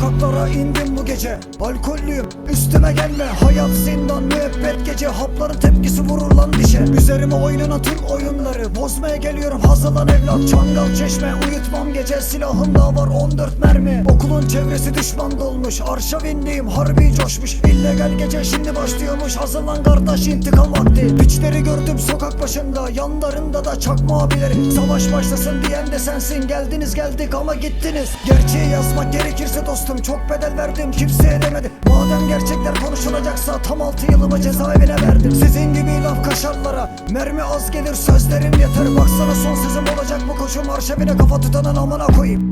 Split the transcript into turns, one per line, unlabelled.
Sokaklara indim bu gece. Alkollüyüm üstüme gelme. Hayat zindan müebbet gece. Hapların tepkisi vurur lan dişe. Üzerime oynanan tüm oyunları Bozmaya geliyorum. Hazırlan evlat Çangal çeşme. Uyutmam gece Silahım da var. 14 mermi. Okulun çevresi düşman dolmuş. Arşavindeyim harbi coşmuş. İllegal gece şimdi başlıyormuş. Hazırlan kardeş intikam vakti. Piçleri gördüm sokak başında. Yanlarında da çakma abileri. Savaş başlasın diyen de sensin. Geldiniz geldik ama gittiniz. Gerçeği yazmak gerekirse dostum Çok bedel verdim kimse edemedi Madem gerçekler konuşulacaksa Tam 6 yılımı cezaevine verdim. Sizin gibi laf kaşarlara Mermi az gelir sözlerim yeter. Baksana son sözüm olacak bu koşum Arşavine kafa tutanan amına koyayım